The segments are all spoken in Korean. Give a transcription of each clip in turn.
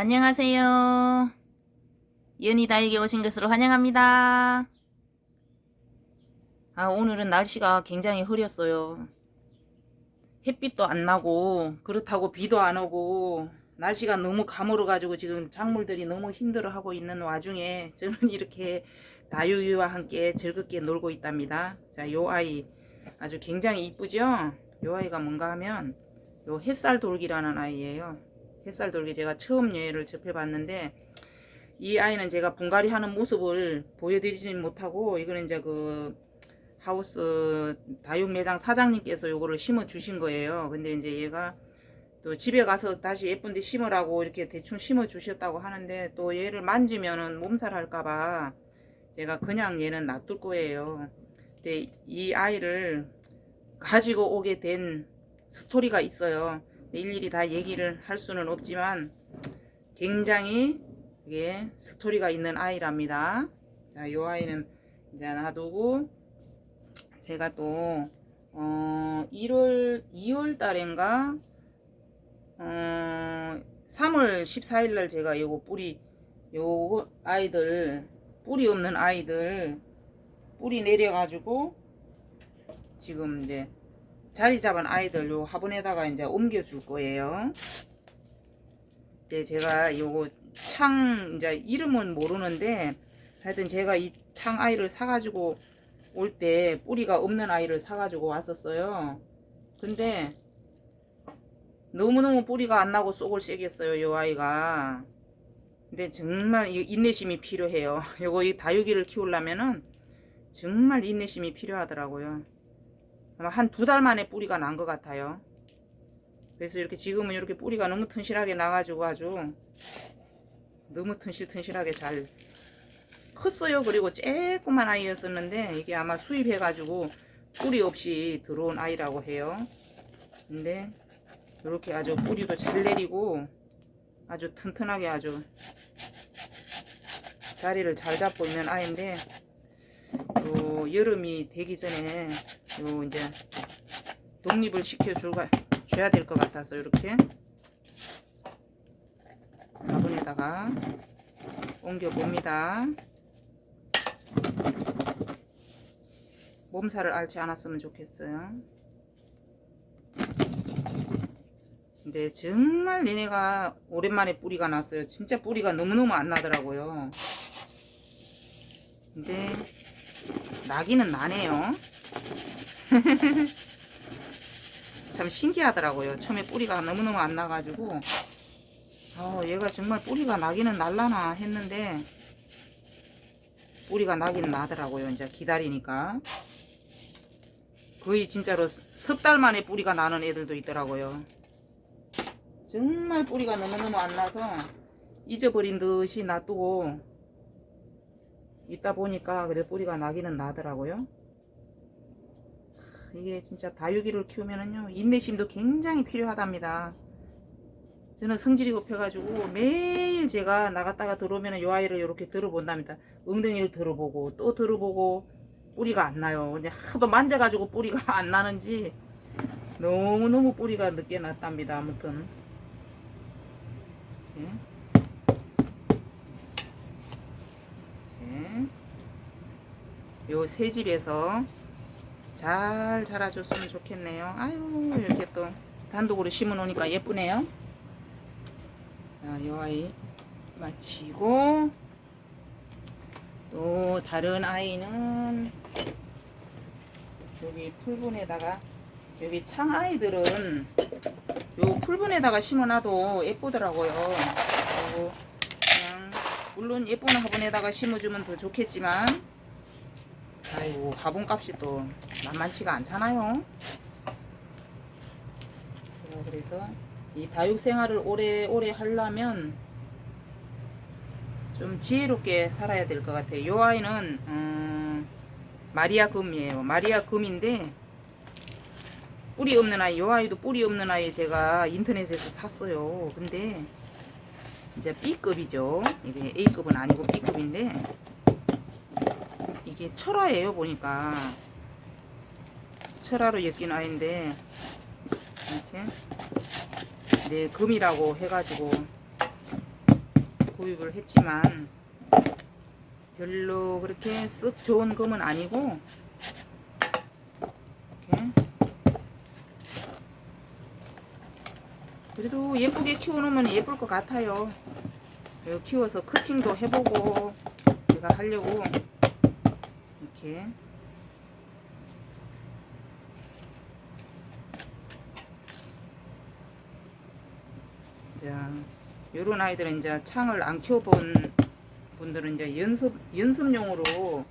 안녕하세요. 연희다에게 오신 것을 환영합니다. 아, 오늘은 날씨가 굉장히 흐렸어요. 햇빛도 안 나고, 그렇다고 비도 안 오고, 날씨가 너무 가물어가지고 지금 작물들이 너무 힘들어하고 있는 와중에 저는 이렇게 다육이와 함께 즐겁게 놀고 있답니다. 자, 요 아이 아주 굉장히 이쁘죠? 요 아이가 뭔가 하면 요 햇살 돌기라는 아이예요. 햇살 돌기 제가 처음 얘를 접해봤는데 이 아이는 제가 분갈이 하는 모습을 보여드리진 못하고 이거는 이제 그 하우스 다육 매장 사장님께서 요거를 심어 주신 거예요. 근데 이제 얘가 또 집에 가서 다시 예쁜데 심으라고 이렇게 대충 심어 주셨다고 하는데 또 얘를 만지면은 몸살 할까봐 제가 그냥 얘는 놔둘 거예요. 근데 이 아이를 가지고 오게 된 스토리가 있어요. 일일이 다 얘기를 할 수는 없지만 굉장히 이게 스토리가 있는 아이랍니다. 자, 요 아이는 이제 놔두고 제가 또 어, 1월 2월 달인가 어, 3월 14일 날 제가 요거 뿌리 요 아이들 뿌리 없는 아이들 뿌리 내려 가지고 지금 이제 자리 잡은 아이들 요 화분에다가 이제 옮겨 줄 거예요. 이제 제가 요거 창 이제 이름은 모르는데 하여튼 제가 이 창 아이를 사가지고 올 때 뿌리가 없는 아이를 사가지고 왔었어요. 근데 너무너무 뿌리가 안 나고 쏙을 쎄겠어요, 요 아이가. 근데 정말 이 인내심이 필요해요. 요거 이 다육이를 키우려면은 정말 인내심이 필요하더라고요. 한 두 달 만에 뿌리가 난 것 같아요. 그래서 이렇게 지금은 이렇게 뿌리가 너무 튼실하게 나가지고 아주 너무 튼실튼실하게 잘 컸어요. 그리고 쬐꼬만 아이였었는데 이게 아마 수입해가지고 뿌리 없이 들어온 아이라고 해요. 근데 이렇게 아주 뿌리도 잘 내리고 아주 튼튼하게 아주 자리를 잘 잡고 있는 아이인데 요 여름이 되기 전에 요 이제 독립을 시켜 줄가 줘야 될 것 같아서 이렇게 화분에다가 옮겨 봅니다. 몸살을 앓지 않았으면 좋겠어요. 근데 정말 얘네가 오랜만에 뿌리가 났어요. 진짜 뿌리가 너무너무 안 나더라고요. 근데 나기는 나네요. 참 신기하더라고요. 처음에 뿌리가 너무너무 안 나가지고 어, 얘가 정말 뿌리가 나기는 날라나 했는데 뿌리가 나기는 나더라고요. 이제 기다리니까 거의 진짜로 석 달 만에 뿌리가 나는 애들도 있더라고요. 정말 뿌리가 너무너무 안 나서 잊어버린 듯이 놔두고 있다 보니까 그래 뿌리가 나기는 나더라고요. 이게 진짜 다육이를 키우면은요 인내심도 굉장히 필요하답니다. 저는 성질이 급해가지고 매일 제가 나갔다가 들어오면 요 아이를 이렇게 들어본답니다. 엉덩이를 들어보고 또 들어보고 뿌리가 안 나요. 근데 하도 만져가지고 뿌리가 안 나는지 너무너무 뿌리가 늦게 났답니다. 아무튼 예. 예. 요 새 집에서 잘 자라줬으면 좋겠네요. 아유 이렇게 또 단독으로 심어 놓으니까 예쁘네요. 자, 요 아이 마치고 또 다른 아이는 여기 풀분에다가 여기 창 아이들은 요 풀분에다가 심어놔도 예쁘더라고요. 그리고 그냥 물론 예쁜 화분에다가 심어주면 더 좋겠지만 아이고 화분값이 또 만만치가 않잖아요. 자, 그래서 이 다육 생활을 오래오래 하려면 좀 지혜롭게 살아야 될 것 같아요. 요 아이는 음, 마리아 금이에요. 마리아 금인데 뿌리 없는 아이, 요 아이도 뿌리 없는 아이 제가 인터넷에서 샀어요. 근데 이제 B급이죠. 이게 A급은 아니고 B급인데 이게 철화예요 보니까. 철화로 엮인 아이인데 이렇게 네 금이라고 해가지고 구입을 했지만 별로 그렇게 쓱 좋은 금은 아니고 이렇게. 그래도 예쁘게 키워놓으면 예쁠 것 같아요. 키워서 커팅도 해보고 제가 하려고 이렇게 자, 요런 아이들은 이제 창을 안 키워본 분들은 이제 연습 연습용으로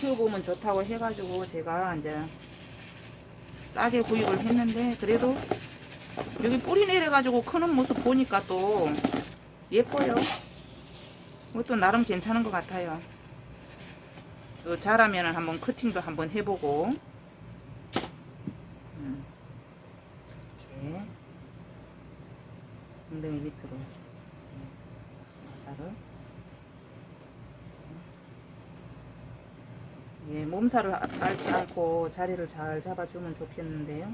키워보면 좋다고 해가지고 제가 이제 싸게 구입을 했는데 그래도 여기 뿌리 내려가지고 크는 모습 보니까 또 예뻐요. 이것도 나름 괜찮은 것 같아요. 또 자라면 한번 커팅도 한번 해보고. 음. 이렇게. 엉덩이 밑으로. 마사를. 예, 몸살을 앓지 않고 자리를 잘 잡아주면 좋겠는데요.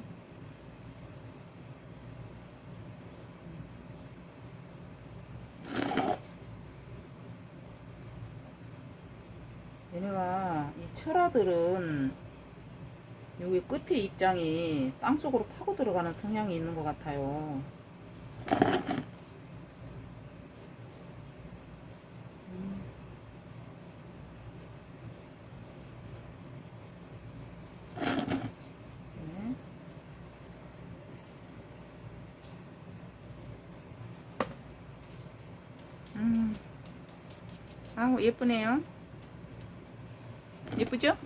얘네가 이 철화들은 여기 끝에 입장이 땅속으로 파고 들어가는 성향이 있는 것 같아요. 음. 네. 음. 아우 예쁘네요. 예쁘죠?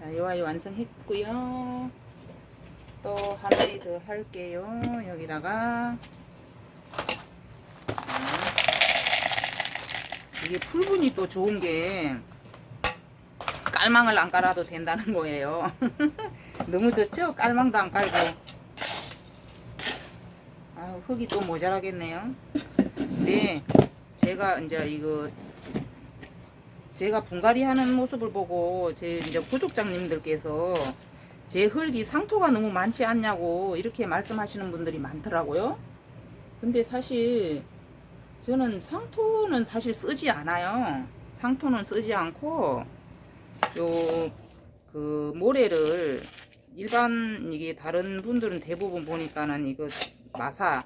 자, 요 아이 완성했고요. 또 하나를 더 할게요. 여기다가 이게 풀분이 또 좋은 게 깔망을 안 깔아도 된다는 거예요. 너무 좋죠? 깔망도 안 깔고. 아, 흙이 또 모자라겠네요. 네, 제가 이제 이거 제가 분갈이 하는 모습을 보고 제 이제 구독자님들께서 제 흙이 상토가 너무 많지 않냐고 이렇게 말씀하시는 분들이 많더라고요. 근데 사실 저는 상토는 사실 쓰지 않아요. 상토는 쓰지 않고 요 그 모래를 일반 이게 다른 분들은 대부분 보니까는 이거 마사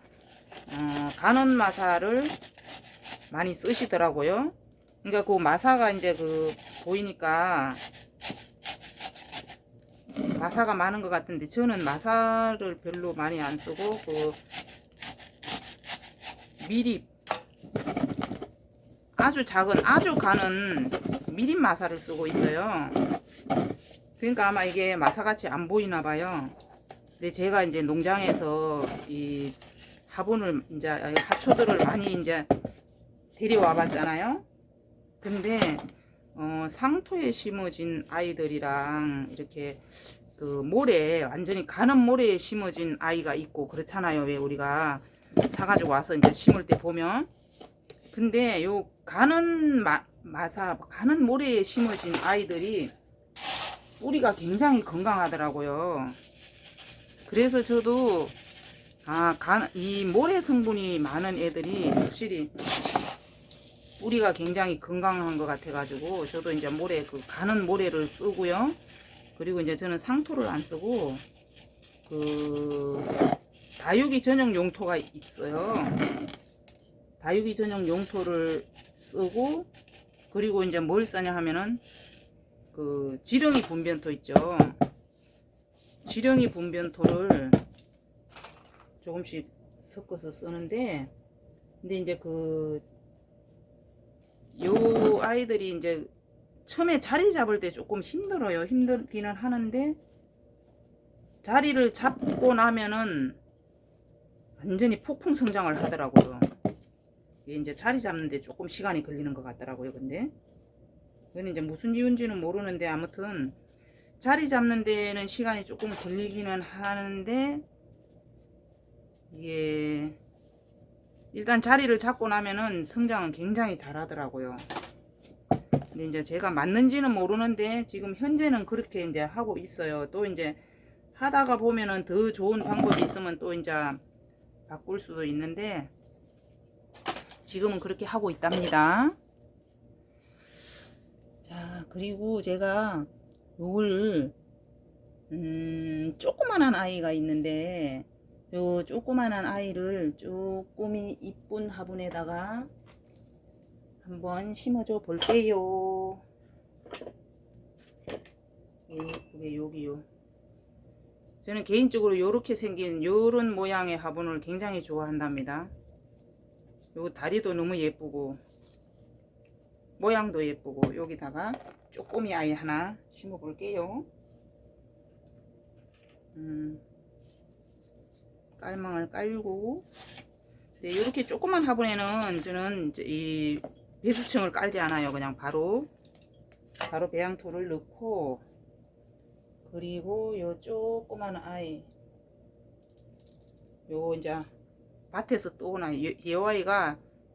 어, 간원 마사를 많이 쓰시더라고요. 그러니까 그 마사가 이제 그 보이니까 마사가 많은 것 같은데 저는 마사를 별로 많이 안 쓰고 그 미리 아주 작은 아주 가는 미림 마사를 쓰고 있어요. 그러니까 아마 이게 마사같이 안 보이나 봐요. 근데 제가 이제 농장에서 이 화분을 이제 화초들을 많이 이제 데려와 봤잖아요. 근데 어, 상토에 심어진 아이들이랑 이렇게 그 모래 완전히 가는 모래에 심어진 아이가 있고 그렇잖아요. 왜 우리가 사가지고 와서 이제 심을 때 보면 근데 요 가는 마, 마사 가는 모래에 심어진 아이들이 뿌리가 굉장히 건강하더라고요. 그래서 저도 아, 간, 이 모래 성분이 많은 애들이 확실히 뿌리가 굉장히 건강한 것 같아가지고 저도 이제 모래 그 가는 모래를 쓰고요. 그리고 이제 저는 상토를 안 쓰고 그 다육이 전용 용토가 있어요. 다육이 전용 용토를 쓰고 그리고 이제 뭘 쓰냐 하면은 그 지렁이 분변토 있죠. 지렁이 분변토를 조금씩 섞어서 쓰는데 근데 이제 그요 아이들이 이제 처음에 자리 잡을 때 조금 힘들어요. 힘들기는 하는데 자리를 잡고 나면은 완전히 폭풍 성장을 하더라고요. 이제 자리 잡는데 조금 시간이 걸리는 것 같더라고요. 근데 이건 이제 무슨 이유인지는 모르는데 아무튼 자리 잡는 데는 시간이 조금 걸리기는 하는데 이게 일단 자리를 잡고 나면은 성장은 굉장히 잘하더라고요. 근데 이제 제가 맞는지는 모르는데 지금 현재는 그렇게 이제 하고 있어요. 또 이제 하다가 보면은 더 좋은 방법이 있으면 또 이제 바꿀 수도 있는데 지금은 그렇게 하고 있답니다. 자, 그리고 제가 요걸 음, 조그만한 아이가 있는데 요 조그만한 아이를 조금이 이쁜 화분에다가 한번 심어줘 볼게요. 예쁘게 여기요. 저는 개인적으로 요렇게 생긴 요런 모양의 화분을 굉장히 좋아한답니다. 요 다리도 너무 예쁘고 모양도 예쁘고 여기다가 쪼꼬미 아이 하나 심어 볼게요. 음, 깔망을 깔고 네, 이렇게 조그만 화분에는 저는 이 배수층을 깔지 않아요. 그냥 바로 바로 배양토를 넣고 그리고 요 조그만 아이 요 이제 밭에서 또 오나 이, 이 아이가